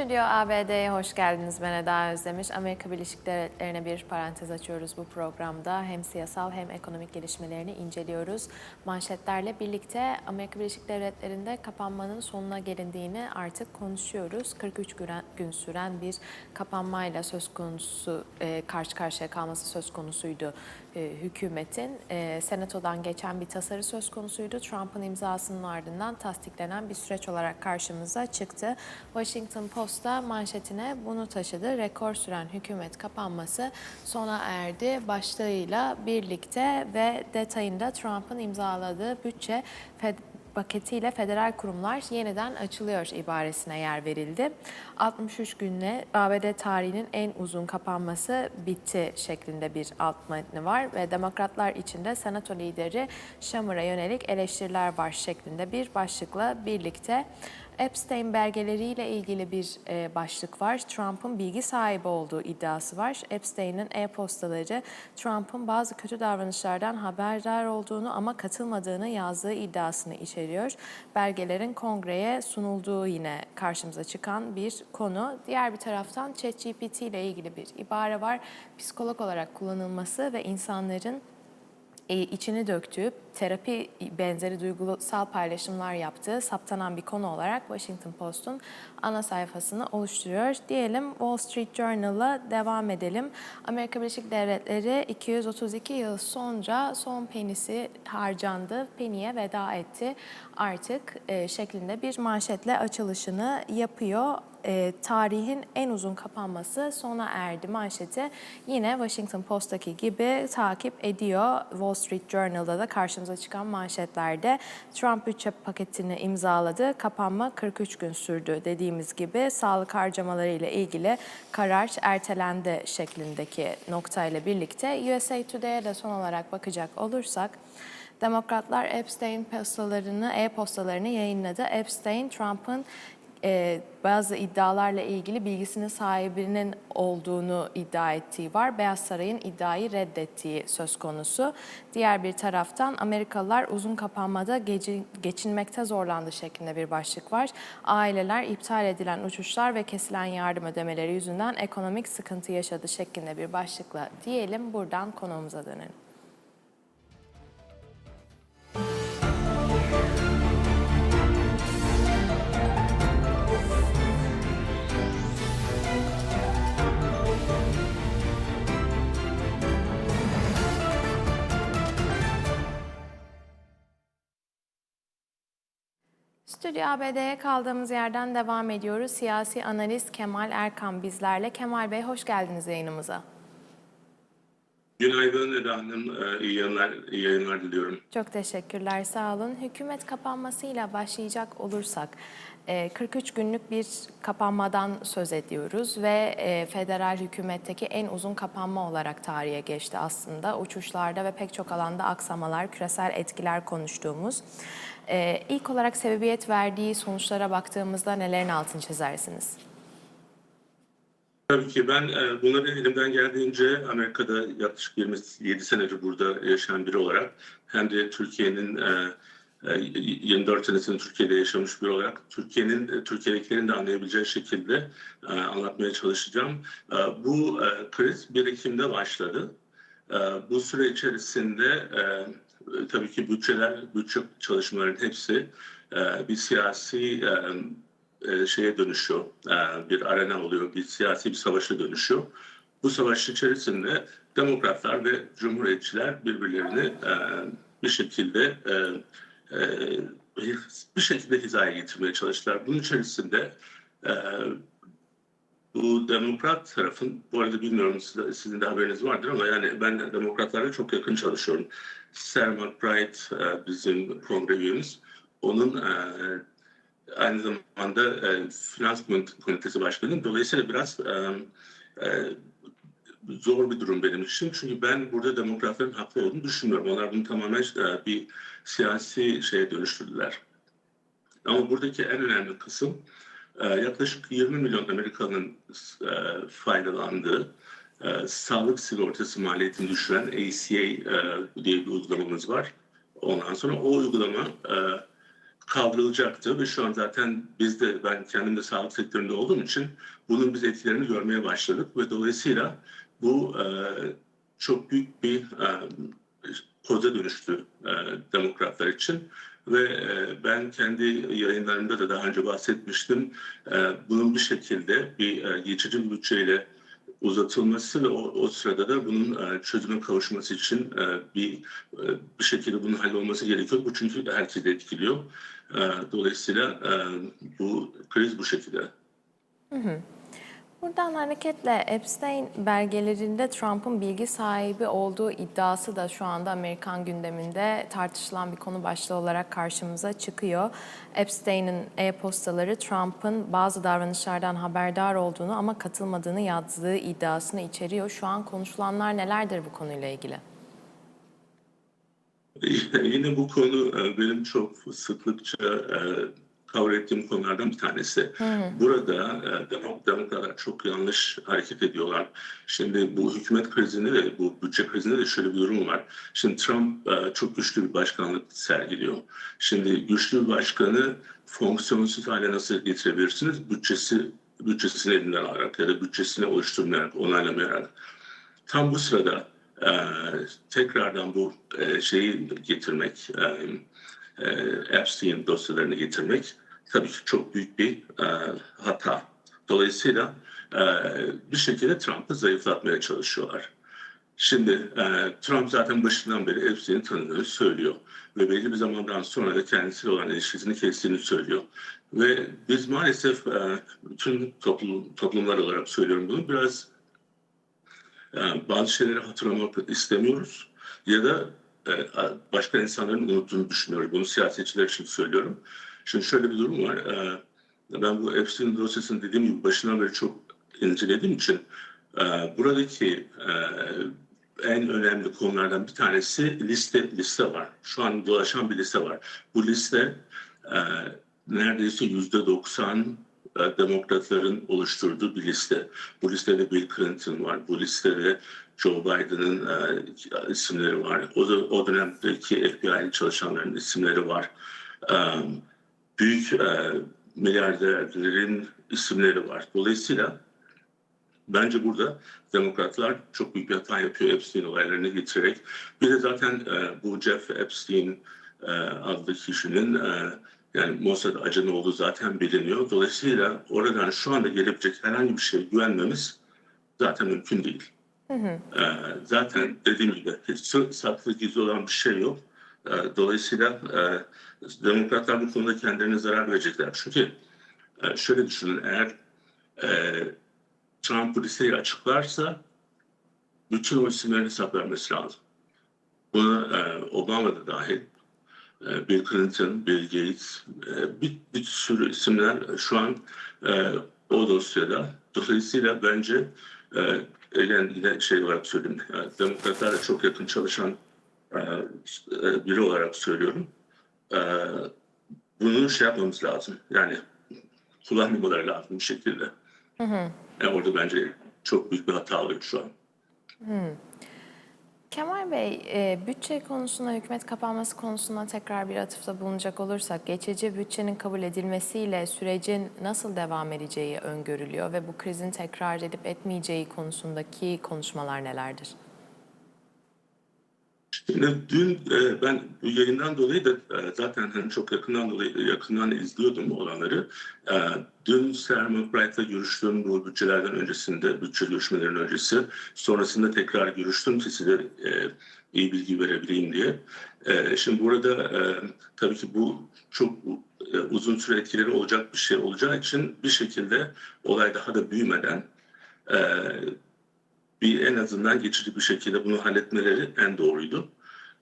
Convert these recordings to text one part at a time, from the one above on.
Stüdyo ABD'ye hoş geldiniz. Ben Eda Özdemiş. Amerika Birleşik Devletleri'ne bir parantez açıyoruz bu programda. Hem siyasal hem ekonomik gelişmelerini inceliyoruz. Manşetlerle birlikte Amerika Birleşik Devletleri'nde kapanmanın sonuna gelindiğini artık konuşuyoruz. 43 güren- gün süren bir kapanmayla söz konusu, e, karşı karşıya kalması söz konusuydu e, hükümetin. E, Senatodan geçen bir tasarı söz konusuydu. Trump'ın imzasının ardından tasdiklenen bir süreç olarak karşımıza çıktı. Washington Post'ta manşetine bunu taşıdı. Rekor süren hükümet kapanması sona erdi başlığıyla birlikte ve detayında Trump'ın imzaladığı bütçe paketiyle federal kurumlar yeniden açılıyor ibaresine yer verildi. 63 günle ABD tarihinin en uzun kapanması bitti şeklinde bir alt metni var ve demokratlar içinde senato lideri Schumer'a yönelik eleştiriler var şeklinde bir başlıkla birlikte Epstein belgeleriyle ilgili bir e, başlık var. Trump'ın bilgi sahibi olduğu iddiası var. Epstein'in e-postaları Trump'ın bazı kötü davranışlardan haberdar olduğunu ama katılmadığını yazdığı iddiasını içeriyor. Belgelerin kongreye sunulduğu yine karşımıza çıkan bir konu. Diğer bir taraftan ChatGPT ile ilgili bir ibare var. Psikolog olarak kullanılması ve insanların e, içini döktüğü, terapi benzeri duygusal paylaşımlar yaptığı saptanan bir konu olarak Washington Post'un ana sayfasını oluşturuyor. Diyelim Wall Street Journal'a devam edelim. Amerika Birleşik Devletleri 232 yıl sonra son penisi harcandı, peniye veda etti artık e, şeklinde bir manşetle açılışını yapıyor e, tarihin en uzun kapanması sona erdi manşeti yine Washington Post'taki gibi takip ediyor. Wall Street Journal'da da karşımıza çıkan manşetlerde Trump bütçe paketini imzaladı. Kapanma 43 gün sürdü dediğimiz gibi sağlık harcamaları ile ilgili karar ertelendi şeklindeki noktayla birlikte USA Today'e de son olarak bakacak olursak Demokratlar Epstein postalarını, e-postalarını yayınladı. Epstein, Trump'ın e, bazı iddialarla ilgili bilgisinin sahibinin olduğunu iddia ettiği var. Beyaz Saray'ın iddiayı reddettiği söz konusu. Diğer bir taraftan Amerikalılar uzun kapanmada geci- geçinmekte zorlandı şeklinde bir başlık var. Aileler iptal edilen uçuşlar ve kesilen yardım ödemeleri yüzünden ekonomik sıkıntı yaşadı şeklinde bir başlıkla diyelim. Buradan konuğumuza dönelim. Stüdyo ABD'ye kaldığımız yerden devam ediyoruz. Siyasi analist Kemal Erkan bizlerle. Kemal Bey hoş geldiniz yayınımıza. Günaydın Eda Hanım. Ee, İyi yayınlar, iyi yayınlar diliyorum. Çok teşekkürler, sağ olun. Hükümet kapanmasıyla başlayacak olursak, e, 43 günlük bir kapanmadan söz ediyoruz ve e, federal hükümetteki en uzun kapanma olarak tarihe geçti aslında. Uçuşlarda ve pek çok alanda aksamalar, küresel etkiler konuştuğumuz. E, İlk olarak sebebiyet verdiği sonuçlara baktığımızda nelerin altını çizersiniz? Tabii ki ben e, bunları elimden geldiğince Amerika'da yaklaşık 27 senedir burada yaşayan biri olarak hem de Türkiye'nin e, e, 24 senesini Türkiye'de yaşamış biri olarak Türkiye'nin e, Türkiye'dekilerin de anlayabileceği şekilde e, anlatmaya çalışacağım. E, Bu e, kriz 1 Ekim'de başladı. E, Bu süre içerisinde e, tabii ki bütçeler, bütçe çalışmaların hepsi e, bir siyasi e, e, şeye dönüşüyor. E, Bir arena oluyor, bir siyasi bir savaşa dönüşüyor. Bu savaş içerisinde demokratlar ve cumhuriyetçiler birbirlerini e, bir şekilde e, e, bir şekilde hizaya getirmeye çalıştılar. Bunun içerisinde e, bu demokrat tarafın, bu arada bilmiyorum siz- sizin de haberiniz vardır ama yani ben de demokratlarla çok yakın çalışıyorum. Sarah McBride e, bizim üyemiz. Onun e, aynı zamanda e, Finans Komitesi Başkanı. Dolayısıyla biraz e, zor bir durum benim için. Çünkü ben burada demokratların haklı olduğunu düşünmüyorum. Onlar bunu tamamen bir siyasi şeye dönüştürdüler. Ama buradaki en önemli kısım yaklaşık 20 milyon Amerikanın e, faydalandığı e, sağlık sigortası maliyetini düşüren ACA e, diye bir uygulamamız var. Ondan sonra o uygulama e, kaldırılacaktı ve şu an zaten biz de ben kendim de sağlık sektöründe olduğum için bunun biz etkilerini görmeye başladık ve dolayısıyla bu e, çok büyük bir e, koza dönüştü e, demokratlar için ve e, ben kendi yayınlarımda da daha önce bahsetmiştim e, bunun bir şekilde bir e, geçici bir bütçeyle uzatılması ve o, o sırada da bunun e, çözüme kavuşması için e, bir e, bir şekilde bunun hallolması gerekiyor. Bu çünkü herkesi etkiliyor. E, dolayısıyla e, bu kriz bu şekilde. Buradan hareketle Epstein belgelerinde Trump'ın bilgi sahibi olduğu iddiası da şu anda Amerikan gündeminde tartışılan bir konu başlığı olarak karşımıza çıkıyor. Epstein'in e-postaları Trump'ın bazı davranışlardan haberdar olduğunu ama katılmadığını yazdığı iddiasını içeriyor. Şu an konuşulanlar nelerdir bu konuyla ilgili? Yine bu konu e, benim çok sıklıkça cover ettiğim konulardan bir tanesi. Burada e, demok- demokratlar çok yanlış hareket ediyorlar. Şimdi bu hükümet krizinde de bu bütçe krizinde de şöyle bir durum var. Şimdi Trump e, çok güçlü bir başkanlık sergiliyor. Şimdi güçlü bir başkanı fonksiyonsuz hale nasıl getirebilirsiniz? Bütçesi bütçesini elinden alarak ya da bütçesini oluşturmayarak, onaylamayarak. Tam bu sırada e, tekrardan bu e, şeyi getirmek, e, e, Epstein dosyalarını getirmek tabii ki çok büyük bir e, hata. Dolayısıyla e, bir şekilde Trump'ı zayıflatmaya çalışıyorlar. Şimdi e, Trump zaten başından beri Epstein'i tanıdığını söylüyor. Ve belli bir zamandan sonra da kendisiyle olan ilişkisini kestiğini söylüyor. Ve biz maalesef e, bütün toplum, toplumlar olarak söylüyorum bunu biraz e, bazı şeyleri hatırlamak istemiyoruz. Ya da başka insanların unuttuğunu düşünüyoruz. Bunu siyasetçiler için söylüyorum. Şimdi şöyle bir durum var. E, ben bu Epstein dosyasını dediğim gibi başından beri çok incelediğim için e, buradaki e, en önemli konulardan bir tanesi liste liste var. Şu an dolaşan bir liste var. Bu liste e, neredeyse yüzde doksan e, demokratların oluşturduğu bir liste. Bu listede Bill Clinton var. Bu listede Joe Biden'ın e, isimleri var. O, da, o dönemdeki FBI çalışanların isimleri var. E, büyük e, milyarderlerin isimleri var. Dolayısıyla bence burada demokratlar çok büyük bir hata yapıyor Epstein olaylarını getirerek. Bir de zaten e, bu Jeff Epstein e, adlı kişinin e, yani Mossad ajanı olduğu zaten biliniyor. Dolayısıyla oradan şu anda gelebilecek herhangi bir şeye güvenmemiz zaten mümkün değil. E, zaten dediğim gibi saklı gizli olan bir şey yok. E, dolayısıyla e, demokratlar bu konuda kendilerine zarar verecekler. Çünkü e, şöyle düşünün eğer e, Trump bu listeyi açıklarsa bütün o isimlerin hesap vermesi lazım. Buna e, Obama da dahil, Bill Clinton, Bill Gates, bir, bir sürü isimler şu an o dosyada. Dolayısıyla bence yani yine şey olarak söyleyeyim, e, demokratlarla çok yakın çalışan e, e, biri olarak söylüyorum. E, bunu şey yapmamız lazım. Yani kullanmamaları lazım bir şekilde. Yani orada bence çok büyük bir hata oluyor şu an. Kemal Bey, e, bütçe konusunda, hükümet kapanması konusunda tekrar bir atıfta bulunacak olursak, geçici bütçenin kabul edilmesiyle sürecin nasıl devam edeceği öngörülüyor ve bu krizin tekrar edip etmeyeceği konusundaki konuşmalar nelerdir? Şimdi dün e, ben bu yayından dolayı da e, zaten hani çok yakından dolayı yakından izliyordum olanları. E, dün Sarah McBride'la görüştüm bu bütçelerden öncesinde, bütçe görüşmelerinin öncesi. Sonrasında tekrar görüştüm ki size e, iyi bilgi verebileyim diye. E, şimdi burada e, tabii ki bu çok e, uzun süre etkileri olacak bir şey olacağı için bir şekilde olay daha da büyümeden e, bir en azından geçici bir şekilde bunu halletmeleri en doğruydu.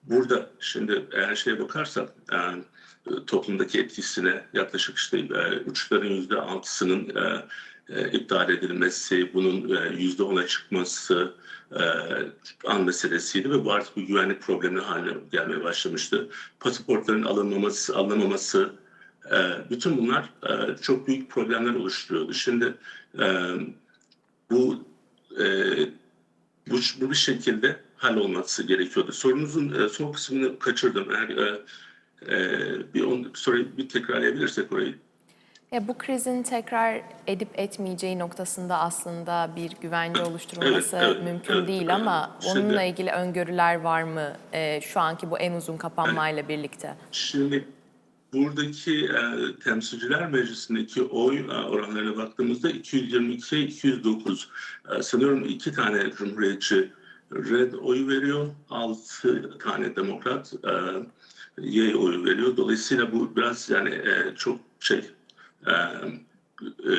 Burada şimdi eğer şeye bakarsak yani, e, toplumdaki etkisine yaklaşık işte e, uçların yüzde altısının e, iptal edilmesi, bunun yüzde ona çıkması an meselesiydi ve bu artık bir güvenlik problemi haline gelmeye başlamıştı. Pasaportların alınmaması, alınamaması, e, bütün bunlar çok büyük problemler oluşturuyordu. Şimdi bu bu, bu bir şekilde hallolması gerekiyordu. Sorunuzun e, son kısmını kaçırdım. Eğer e, e, bir onu soruyu bir tekrarlayabilirsek orayı. Ya bu krizin tekrar edip etmeyeceği noktasında aslında bir güvence oluşturulması Evet, evet, mümkün evet, değil evet. ama Şimdi- onunla ilgili öngörüler var mı e, şu anki bu en uzun kapanmayla birlikte? Şimdi buradaki e, temsilciler meclisindeki oy e, oranlarına baktığımızda 222 209 e, sanıyorum iki tane cumhuriyetçi red oyu veriyor, altı tane demokrat e, yay oyu veriyor. Dolayısıyla bu biraz yani e, çok şey e, e,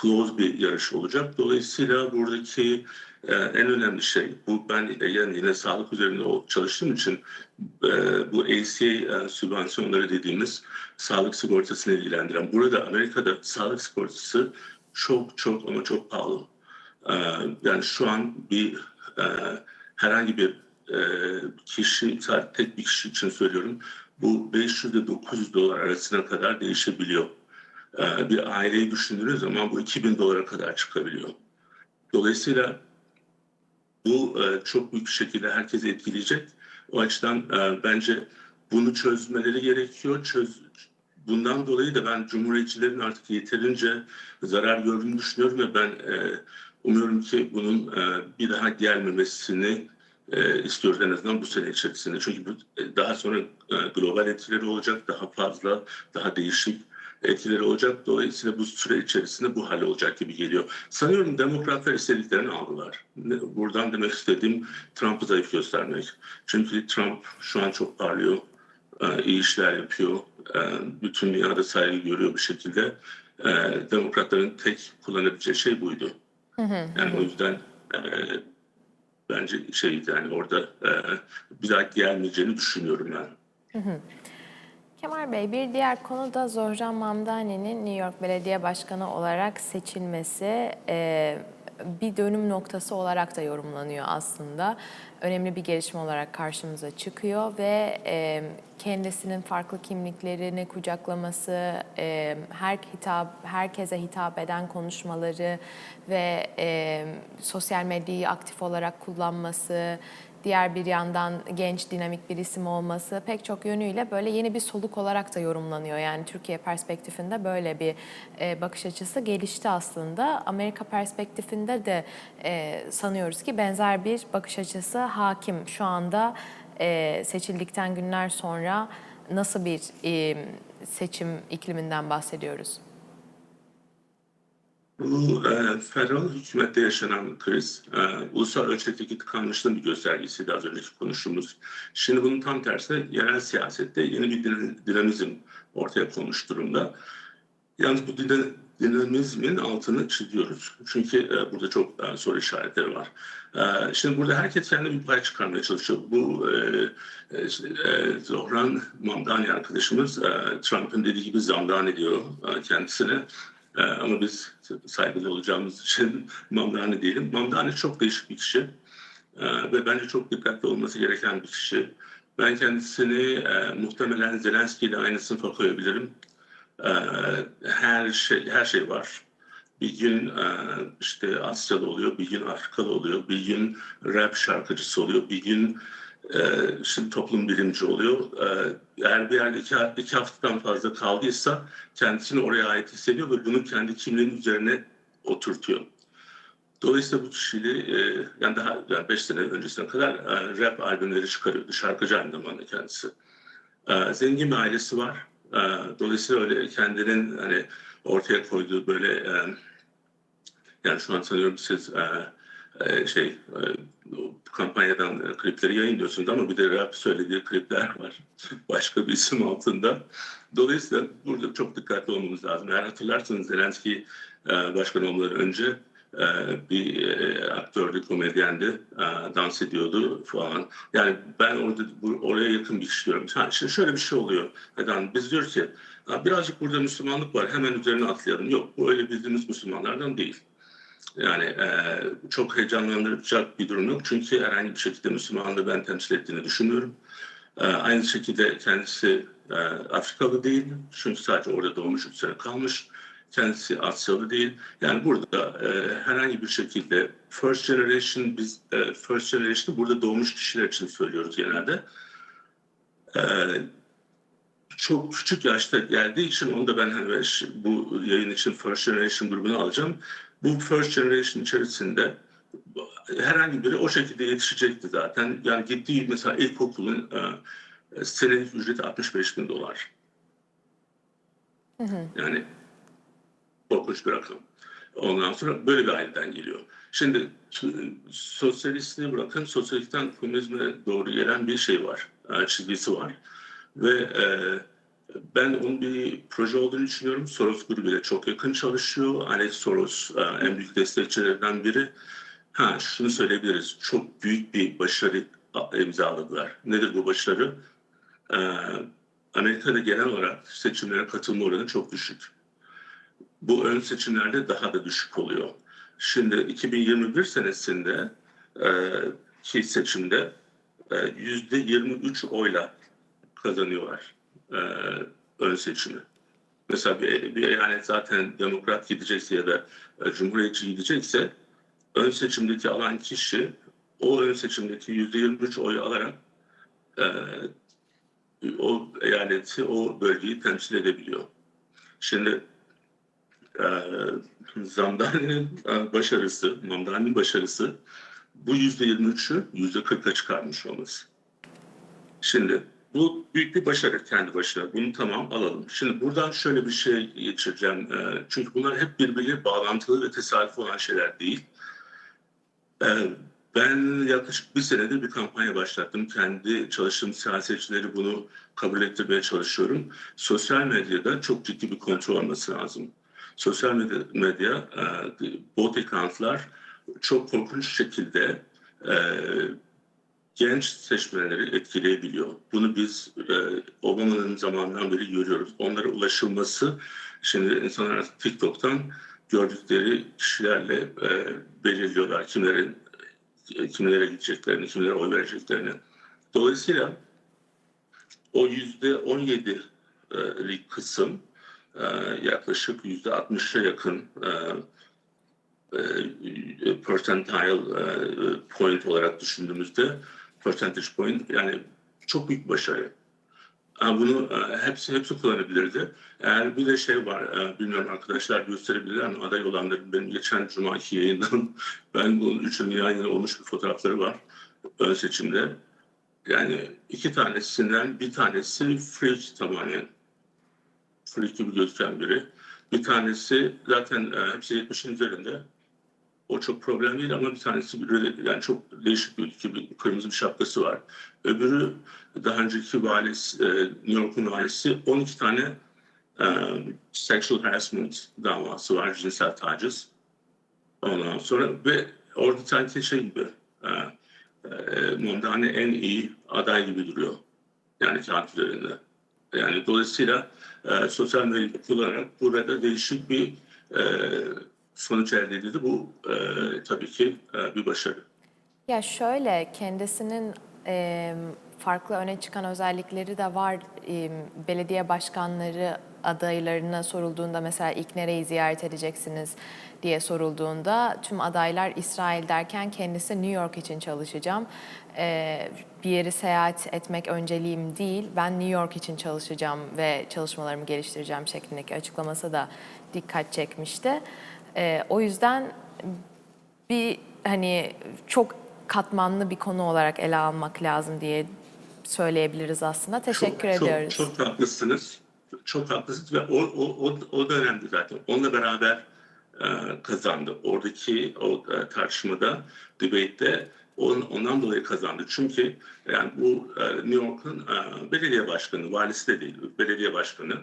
close bir yarış olacak. Dolayısıyla buradaki e, en önemli şey bu ben de yani yine sağlık üzerinde çalıştığım için e, bu ACA e, sübvansiyonları dediğimiz sağlık sigortasını ilgilendiren. Burada Amerika'da sağlık sigortası çok çok ama çok pahalı. E, yani şu an bir e, herhangi bir e, kişi, sadece tek bir kişi için söylüyorum, bu 500 ile 900 dolar arasına kadar değişebiliyor. E, bir aileyi düşündüğünüz zaman bu 2000 dolara kadar çıkabiliyor. Dolayısıyla bu e, çok büyük bir şekilde herkesi etkileyecek. O açıdan e, bence bunu çözmeleri gerekiyor. Çöz, bundan dolayı da ben Cumhuriyetçilerin artık yeterince zarar gördüğünü düşünüyorum ve ben e, umuyorum ki bunun e, bir daha gelmemesini e, istiyoruz en azından bu sene içerisinde. Çünkü bu, e, daha sonra e, global etkileri olacak, daha fazla, daha değişik etkileri olacak. Dolayısıyla bu süre içerisinde bu hal olacak gibi geliyor. Sanıyorum demokratlar istediklerini aldılar. Buradan demek istediğim Trump'ı zayıf göstermek. Çünkü Trump şu an çok parlıyor, e, iyi işler yapıyor, e, bütün dünyada saygı görüyor bir şekilde. E, Demokratların tek kullanabileceği şey buydu. Yani o yüzden bence şey yani orada bir daha gelmeyeceğini düşünüyorum ben. Kemal Bey bir diğer konu da Zohran Mamdani'nin New York Belediye Başkanı olarak seçilmesi e, bir dönüm noktası olarak da yorumlanıyor aslında. Önemli bir gelişme olarak karşımıza çıkıyor ve e, kendisinin farklı kimliklerini kucaklaması, e, her hitap, herkese hitap eden konuşmaları ve e, sosyal medyayı aktif olarak kullanması, diğer bir yandan genç dinamik bir isim olması pek çok yönüyle böyle yeni bir soluk olarak da yorumlanıyor. Yani Türkiye perspektifinde böyle bir e, bakış açısı gelişti aslında. Amerika perspektifinde de e, sanıyoruz ki benzer bir bakış açısı hakim. Şu anda e, seçildikten günler sonra nasıl bir e, seçim ikliminden bahsediyoruz? Bu e, federal hükümette yaşanan kriz, e, ulusal ölçekteki tıkanmışlığın bir göstergesiydi az önceki konuştuğumuz. Şimdi bunun tam tersi yerel siyasette yeni bir din- dinamizm ortaya konmuş durumda. Yalnız bu din- dinamizmin altını çiziyoruz. Çünkü e, burada çok e, soru işaretleri var. E, şimdi burada herkes kendi bir pay çıkarmaya çalışıyor. Bu e, e, e, Zohran Mamdani arkadaşımız e, Trump'ın dediği gibi zamdan ediyor e, kendisine. Ee, ama biz saygılı olacağımız için Mamdani değilim. Mamdani çok değişik bir kişi Ee, ve bence çok dikkatli olması gereken bir kişi. Ben kendisini e, muhtemelen Zelenski ile aynı sınıfa koyabilirim. Ee, her şey her şey var. Bir gün e, işte Asyalı oluyor, bir gün Afrikalı oluyor, bir gün rap şarkıcısı oluyor, bir gün e, şimdi toplum bilimci oluyor. E, eğer bir yerde iki, iki haftadan fazla kaldıysa kendisini oraya ait hissediyor ve bunu kendi kimliğinin üzerine oturtuyor. Dolayısıyla bu kişiliği e, yani daha yani beş sene öncesine kadar e, rap albümleri çıkarıyordu. Şarkıcı aynı zamanda kendisi. E, zengin bir ailesi var. E, dolayısıyla öyle kendinin hani ortaya koyduğu böyle yani şu an sanıyorum siz e, şey e, kampanyadan e, klipleri yayınlıyorsunuz ama bir de rap söylediği klipler var. Başka bir isim altında. Dolayısıyla burada çok dikkatli olmamız lazım. Eğer hatırlarsanız Zelenski e, başkan olmadan önce bir aktördü, komedyendi, dans ediyordu falan. Yani ben orada oraya yakın bir kişi şimdi şöyle bir şey oluyor. Neden? Biz diyoruz ki "Ha, birazcık burada Müslümanlık var hemen üzerine atlayalım. Yok bu öyle bildiğimiz Müslümanlardan değil. Yani e, çok heyecanlandıracak bir durum yok. Çünkü herhangi bir şekilde Müslümanlığı ben temsil ettiğini düşünmüyorum. E, aynı şekilde kendisi e, Afrikalı değil. Çünkü sadece orada doğmuş, üç sene kalmış. Kendisi Asyalı değil. Yani burada e, herhangi bir şekilde first generation, biz e, first generation burada doğmuş kişiler için söylüyoruz genelde. E, çok küçük yaşta geldiği için onu da ben hani bu yayın için First Generation grubunu alacağım. Bu First Generation içerisinde herhangi biri o şekilde yetişecekti zaten. Yani gittiği mesela ilkokulun e, senelik ücreti 65 bin dolar. Yani korkunç bir rakam. Ondan sonra böyle bir aileden geliyor. Şimdi sosyalistliği bırakın, sosyalistten komünizme doğru gelen bir şey var, e, çizgisi var. Ve e, ben onun bir proje olduğunu düşünüyorum. Soros grubuyla çok yakın çalışıyor. Alex Soros e, en büyük destekçilerinden biri. Ha şunu söyleyebiliriz. Çok büyük bir başarı imzaladılar. Nedir bu başarı? Ee, Amerika'da genel olarak seçimlere katılma oranı çok düşük. Bu ön seçimlerde daha da düşük oluyor. Şimdi 2021 senesinde e, ki seçimde e, yüzde 23 oyla kazanıyorlar e, ön seçimi. Mesela bir, bir eyalet zaten demokrat gidecekse ya da e, cumhuriyetçi gidecekse ön seçimdeki alan kişi o ön seçimdeki yüzde 23 oyu alarak e, o eyaleti, o bölgeyi temsil edebiliyor. Şimdi e, Zamdani'nin e, başarısı, Mamdani'nin başarısı bu yüzde 23'ü yüzde 40'a çıkarmış olması. Şimdi bu büyük bir başarı kendi başına. Bunu tamam alalım. Şimdi buradan şöyle bir şey geçireceğim. E, çünkü bunlar hep birbiriyle bağlantılı ve tesadüf olan şeyler değil. E, ben yaklaşık bir senedir bir kampanya başlattım. Kendi çalıştığım siyasetçileri bunu kabul ettirmeye çalışıyorum. Sosyal medyada çok ciddi bir kontrol olması lazım. Sosyal medya, medya e, bot accountlar çok korkunç şekilde genç seçmenleri etkileyebiliyor. Bunu biz e, Obama'nın zamanından beri görüyoruz. Onlara ulaşılması, şimdi insanlar TikTok'tan gördükleri kişilerle e, belirliyorlar kimlerin kimlere gideceklerini, kimlere oy vereceklerini. Dolayısıyla o yüzde 17'lik kısım e, yaklaşık yüzde 60'a yakın e, e, percentile e, point olarak düşündüğümüzde percentage point yani çok büyük başarı. Yani bunu e, hepsi hepsi kullanabilirdi. Eğer bir de şey var, e, bilmiyorum arkadaşlar gösterebilirler mi? Aday olanların benim geçen cumaki yayından ben bunun üçünün yan olmuş bir fotoğrafları var ön seçimde. Yani iki tanesinden bir tanesi freak tamamen. Freak gibi gözüken biri. Bir tanesi zaten e, hepsi 70'in üzerinde. O çok problem değil ama bir tanesi bir, yani çok değişik bir, bir kırmızı bir şapkası var. Öbürü daha önceki valisi, e, New York'un valisi 12 tane e, sexual harassment davası var, cinsel taciz. Ondan sonra ve orada sanki şey gibi e, e, Mondane en iyi aday gibi duruyor. Yani kağıt üzerinde. Yani dolayısıyla e, sosyal medya kullanarak burada değişik bir e, sonuç elde edildi. Bu e, tabii ki e, bir başarı. Ya şöyle kendisinin e, farklı öne çıkan özellikleri de var. E, belediye başkanları adaylarına sorulduğunda mesela ilk nereyi ziyaret edeceksiniz diye sorulduğunda tüm adaylar İsrail derken kendisi New York için çalışacağım. E, bir yeri seyahat etmek önceliğim değil. Ben New York için çalışacağım ve çalışmalarımı geliştireceğim şeklindeki açıklaması da dikkat çekmişti. E, o yüzden bir hani çok katmanlı bir konu olarak ele almak lazım diye söyleyebiliriz aslında. Teşekkür çok, ediyoruz. Çok, çok haklısınız. Çok haklısınız ve o, o, o, o dönemde zaten onunla beraber e, kazandı. Oradaki o e, tartışmada, debate'de on, ondan dolayı kazandı. Çünkü yani bu e, New York'un e, belediye başkanı, valisi de değil, belediye başkanı.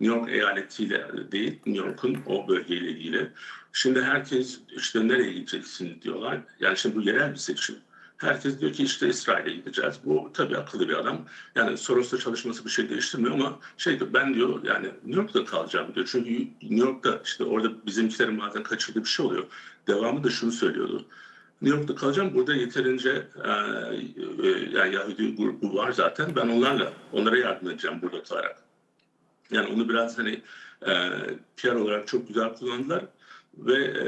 New York eyaletiyle değil, New York'un o bölgeyle ilgili. Şimdi herkes işte nereye gideceksin diyorlar. Yani şimdi bu yerel bir seçim. Herkes diyor ki işte İsrail'e gideceğiz. Bu tabii akıllı bir adam. Yani Soros'ta çalışması bir şey değiştirmiyor ama şey diyor, ben diyor yani New York'ta kalacağım diyor. Çünkü New York'ta işte orada bizimkilerin bazen kaçırdığı bir şey oluyor. Devamı da şunu söylüyordu. New York'ta kalacağım. Burada yeterince e, e, yani Yahudi grubu var zaten. Ben onlarla, onlara yardım edeceğim burada kalarak. Yani onu biraz hani e, PR olarak çok güzel kullandılar ve e,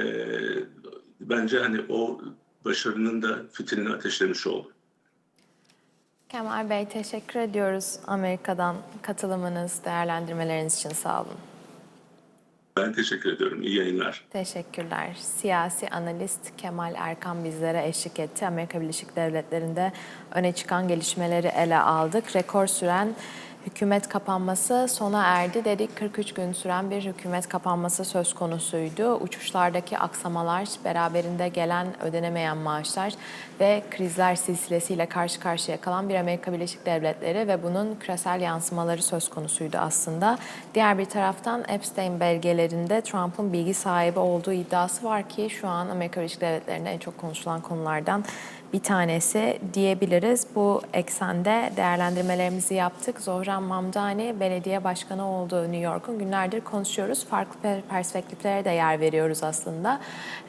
bence hani o başarının da fitilini ateşlemiş oldu. Kemal Bey teşekkür ediyoruz Amerika'dan katılımınız, değerlendirmeleriniz için sağ olun. Ben teşekkür ediyorum. İyi yayınlar. Teşekkürler. Siyasi analist Kemal Erkan bizlere eşlik etti. Amerika Birleşik Devletleri'nde öne çıkan gelişmeleri ele aldık. Rekor süren hükümet kapanması sona erdi dedik. 43 gün süren bir hükümet kapanması söz konusuydu. Uçuşlardaki aksamalar, beraberinde gelen ödenemeyen maaşlar ve krizler silsilesiyle karşı karşıya kalan bir Amerika Birleşik Devletleri ve bunun küresel yansımaları söz konusuydu aslında. Diğer bir taraftan Epstein belgelerinde Trump'ın bilgi sahibi olduğu iddiası var ki şu an Amerika Birleşik Devletleri'nde en çok konuşulan konulardan bir tanesi diyebiliriz. Bu eksende değerlendirmelerimizi yaptık. Zohran Mamdani belediye başkanı olduğu New York'un günlerdir konuşuyoruz. Farklı per- perspektiflere de yer veriyoruz aslında.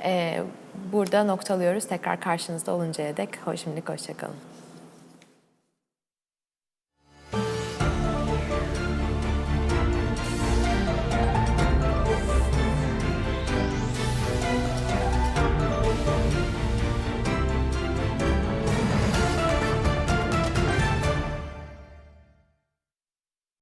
Ee, burada noktalıyoruz. Tekrar karşınızda oluncaya dek hoş, şimdilik hoşçakalın.